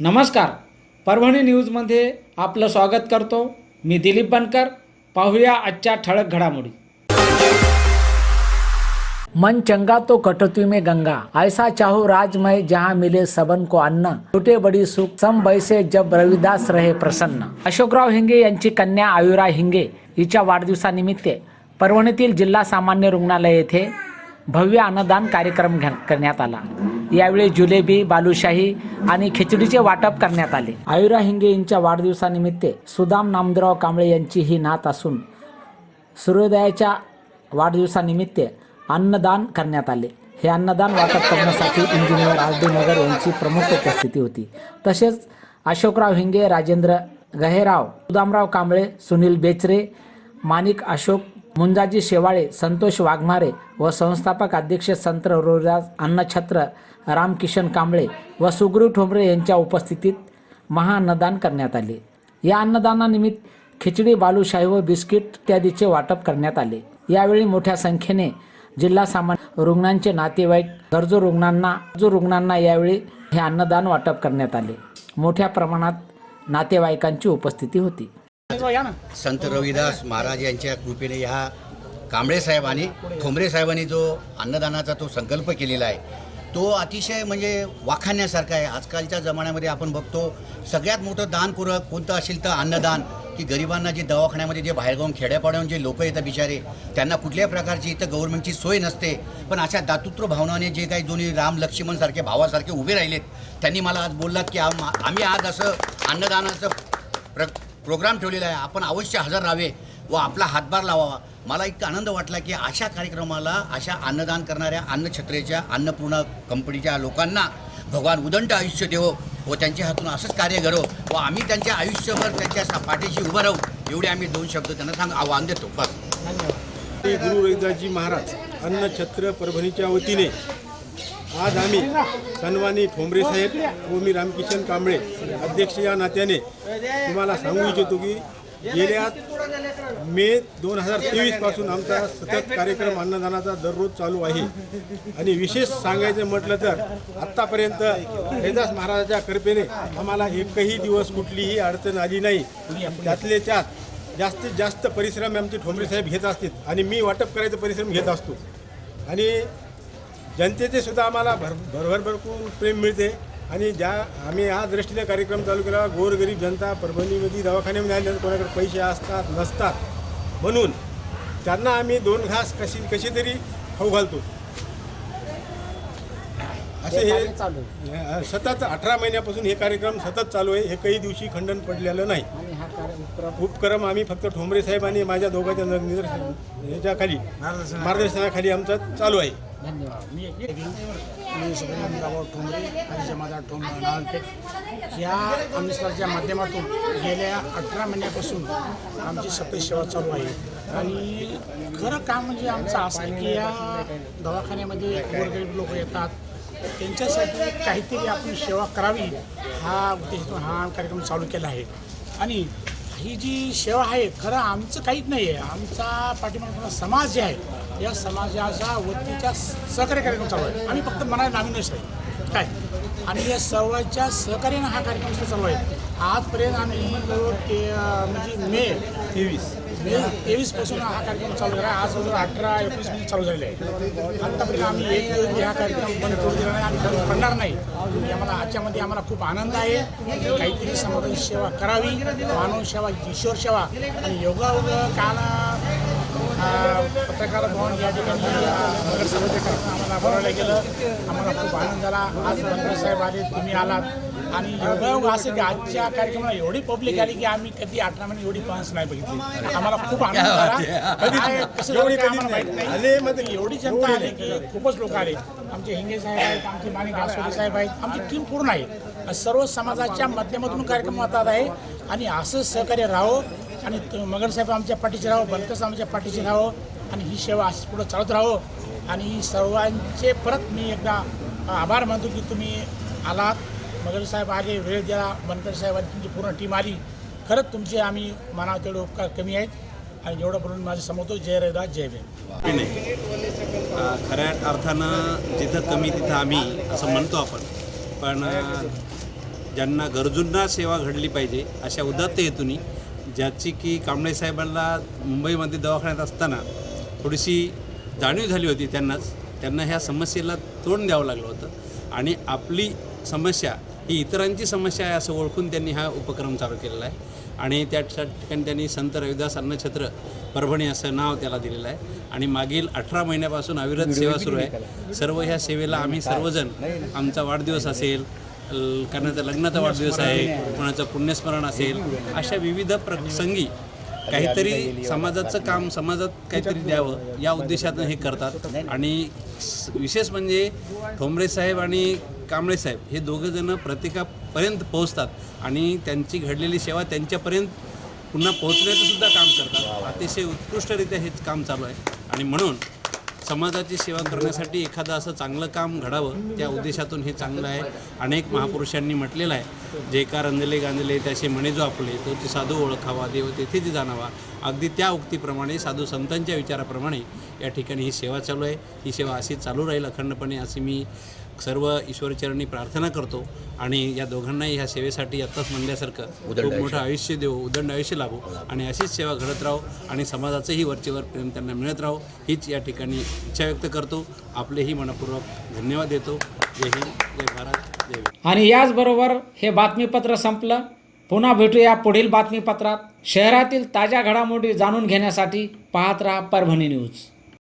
नमस्कार. परभणी न्यूजमध्ये आपलं स्वागत करतो. मी दिलीप बनकर. पाहूया आजच्या ठळक घडामोडी. मन चंगा तो कटौती में गंगा. ऐसा चाहो राजमय जहाँ मिले सबन को अन्न. छोटे बड़ी सुख. सम बैसे जब रविदास रहे प्रसन्न. अशोकराव हिंगे यांची कन्या आयुरा हिंगे हिच्या वाढदिवसानिमित्त परभणीतील जिल्हा सामान्य रुग्णालय येथे भव्य अन्नदान कार्यक्रम घ्या- करण्यात आला. यावेळी जुलेबी बालुशाही आणि खिचडीचे वाटप करण्यात आले. आयुरा हिंगे यांच्या वाढदिवसानिमित्त सुदाम नामदेवराव कांबळे यांची ही नात असून सूर्योदयाच्या वाढदिवसानिमित्त अन्नदान करण्यात आले. हे अन्नदान वाटप करण्यासाठी इंजिनियर आर डी नगर यांची प्रमुख उपस्थिती होती. तसेच अशोकराव हिंगे राजेंद्र गहेराव सुदामराव कांबळे सुनील बेचरे माणिक अशोक मुंजाजी शेवाळे संतोष वाघमारे व संस्थापक अध्यक्ष संत रोहिदास अन्नछत्र रामकिशन कांबळे व सुग्रीव ठोंबरे यांच्या उपस्थितीत महाअन्नदान करण्यात आले. या अन्नदानानिमित्त खिचडी बालुशाही व बिस्किट इत्यादीचे वाटप करण्यात आले. यावेळी मोठ्या संख्येने जिल्हा सामान्य रुग्णांचे नातेवाईक गरजू रुग्णांना गरजू रुग्णांना यावेळी हे अन्नदान वाटप करण्यात आले. मोठ्या प्रमाणात नातेवाईकांची उपस्थिती होती. संत रविदास महाराज यांच्या कृपेने ह्या कांबळे साहेबांनी ठोंबरे साहेबांनी जो अन्नदानाचा तो संकल्प केलेला आहे तो अतिशय म्हणजे वाखाण्यासारखा आहे. आजकालच्या जमान्यामध्ये आपण बघतो सगळ्यात मोठं दान कोणतं असेल तर अन्नदान. की गरिबांना जे दवाखान्यामध्ये जे बाहेरगावून खेड्यापाड्याहून जे लोक येतात बिचारे त्यांना कुठल्याही प्रकारची इथं गव्हर्नमेंटची सोय नसते. पण अशा दातृत्व भावनाने जे काही दोन्ही राम लक्ष्मणसारखे भावासारखे उभे राहिलेत त्यांनी मला आज बोललात की आम- आम्ही आज असं अन्नदानाचं प्र प्रोग्राम ठेवलेला आहे. आपण अवश्य हजर राहावे व आपला हातभार लावावा. मला इतका आनंद वाटला की अशा कार्यक्रमाला अशा अन्नदान करणाऱ्या अन्नछत्रेच्या अन्नपूर्णा कंपनीच्या लोकांना भगवान उदंड आयुष्य देवो व त्यांच्या हातून असंच कार्य करो व आम्ही त्यांच्या आयुष्यभर त्यांच्या पाठीशी उभं राहू एवढे आम्ही दोन शब्द त्यांना सांग आव्हान देतो. बस. श्री गुरु रविदासजी महाराज अन्नछत्र परभणीच्या वतीने आज आम्ही सन्मानी ठोंबरे साहेब व मी रामकिशन कांबळे अध्यक्ष या नात्याने तुम्हाला सांगू इच्छितो की गेल्या मे दोन हजार तेवीसपासून आमचा सतत कार्यक्रम अन्नदानाचा दररोज चालू आहे. आणि विशेष सांगायचं म्हटलं तर आत्तापर्यंत रविदास महाराजाच्या कृपेने आम्हाला एकही दिवस कुठलीही अडचण आली नाही. त्यातले त्यात जास्तीत जास्त परिश्रम आमचे ठोंबरे साहेब घेत असतात आणि मी वाटप करायचं परिश्रम घेत असतो. आणि जनतेचे सुद्धा आम्हाला भर भरभर भरपूर प्रेम मिळते. आणि ज्या आम्ही या दृष्टीने कार्यक्रम चालू केला गोरगरीब जनता परभणीमध्ये दवाखान्यामध्ये आले कोणाकडे पैसे असतात नसतात म्हणून त्यांना आम्ही दोन घास कशी कशी तरी खाऊ घालतो. असे हे सतत अठरा महिन्यापासून हे कार्यक्रम सतत चालू आहे. एकही दिवशी खंडन पडलेलं नाही. उपक्रम आम्ही फक्त ठोंबरे साहेब आणि माझ्या दोघांच्या निदर्शन याच्याखाली मार्गदर्शनाखाली. आमचा चालू आहे. मी रावळ ठोंबरे आणि माझा ठोंब नारायणपेठ या अनुसारच्या माध्यमातून गेल्या अठरा महिन्यापासून आमची सतत सेवा चालू आहे. आणि खरं काम म्हणजे आमचं असं आहे की या दवाखान्यामध्ये गोरगरीब लोक येतात. त्यांच्यासाठी काहीतरी आपण सेवा करावी हा उद्देशातून हा कार्यक्रम चालू केला आहे. आणि ही जी सेवा आहे खरं आमचं काहीच नाही आहे. आमचा पाठिंबा समाज जे आहे या समाजाच्या वतीच्या सहकार्य कार्यक्रम चालू आहे. आम्ही फक्त मनाला नाविनच आहे काय? आणि या सर्वांच्या सहकार्यानं हा कार्यक्रम चालू आहे. आजपर्यंत आम्ही ते म्हणजे मे तेवीस. मे तेवीसपासून हा कार्यक्रम चालू झाला आज अठरा अठरा एकोणीसमध्ये चालू झालेला आहे आत्तापर्यंत आम्ही एक दिवस हा कार्यक्रम बंद करून दिला नाही आम्ही बंद पडणार नाही. आम्हाला आजच्यामध्ये आम्हाला खूप आनंद आहे. काहीतरी समाजाची सेवा करावी. मानव सेवा ईश्वर सेवा आणि योगायोग काल पत्रकार भवन या ठिकाणी कार्यक्रम आम्हाला भरवलं गेलं. आम्हाला खूप आनंद झाला आज मंत्री साहेब आले तुम्ही आलात. आणि योगायोग असं की आजच्या कार्यक्रमाला एवढी पब्लिक आली की आम्ही कधी अठरा महिने एवढी माणस नाही बघितली. आम्हाला खूप आनंद झाला. कधी काय कसं एवढी आम्हाला माहीत नाही. जनता आली की खूपच लोक आले. आमचे हिंगे साहेब आहेत आमचे माणिक आसोली साहेब आहेत आमची टीम पूर्ण आहे. सर्व समाजाच्या माध्यमातून कार्यक्रम होतात आहे. आणि असं सहकार्य राहावं आणि त- मगर साहेब आमच्या पाठीशी राहावं बनकस आमच्या पाठीशी राहावं आणि ही सेवा अशीच पुढं चालत राहावं आणि सर्वांचे परत मी एकदा आभार मानतो की तुम्ही आलात. मगर साहेब आले वेळ दिला बनकर साहेब आणि तुमची पूर्ण टीम आली. खरंच तुमचे आम्ही मनावर तेवढे उपकार कमी आहेत आणि एवढं बोलून माझं समजतो. जय रविदास जय भीम. नाही. खऱ्या अर्थानं जिथं कमी तिथं आम्ही असं म्हणतो आपण. पण ज्यांना गरजूंना सेवा घडली पाहिजे अशा उदात्त हेतूनी ज्याची की कांबळे साहेबांना मुंबईमध्ये दवाखान्यात असताना थोडीशी जाणीव झाली होती त्यांनाच त्यांना ह्या समस्येला तोंड द्यावं लागलं होतं. आणि आपली समस्या ही इतरांची समस्या आहे असं ओळखून त्यांनी हा उपक्रम चालू केलेला आहे. आणि त्या ठिकाणी त्यांनी संत रविदास अन्नछत्र परभणी असं नाव त्याला दिलेलं आहे. आणि मागील अठरा महिन्यापासून अविरत सेवा सुरू आहे. सर्व ह्या सेवेला आम्ही सर्वजण आमचा वाढदिवस असेल कोणाचा लग्नाचा वाढदिवस आहे. कोणाचं पुण्यस्मरण असेल अशा विविध प्रसंगी काहीतरी समाजाचं काम समाजात काहीतरी द्यावं या उद्देशानं हे करतात. आणि विशेष म्हणजे ठोंबरे साहेब आणि कांबळे साहेब हे दोघं जण प्रत्येकापर्यंत पोहोचतात आणि त्यांची घडलेली सेवा त्यांच्यापर्यंत पुन्हा पोहोचण्याचं सुद्धा काम करतात. अतिशय उत्कृष्टरित्या हेच काम चालू आहे. आणि म्हणून समाजाची सेवा करण्यासाठी एखादं असं चांगलं काम घडावं त्या उद्देशातून हे चांगलं आहे. अनेक महापुरुषांनी म्हटलेलं आहे. जे का रंजले गांजले त्याचे म्हणे जो आपले तो ते साधू ओळखावा देव तेथे जाणावा. अगदी त्या उक्तीप्रमाणे साधू संतांच्या विचाराप्रमाणे या ठिकाणी ही सेवा चालू आहे. ही सेवा अशी चालू राहील अखंडपणे अशी मी सर्व ईश्वरचरणी प्रार्थना करतो आणि या दोघांनाही ह्या सेवेसाठी आत्ताच म्हणल्यासारखं खूप मोठं आयुष्य देऊ उदंड आयुष्य लाभो आणि अशीच सेवा घडत राहो आणि समाजाचंही वरचेवर प्रेम त्यांना मिळत राहो हीच या ठिकाणी इच्छा व्यक्त करतो. आपलेही मनपूर्वक धन्यवाद देतो. जय हिंद जय भारत जय आणि याचबरोबर हे बातमीपत्र संपलं. पुन्हा भेटूया पुढील बातमीपत्रात. शहरातील ताज्या घडामोडी जाणून घेण्यासाठी पाहत राहा परभणी न्यूज.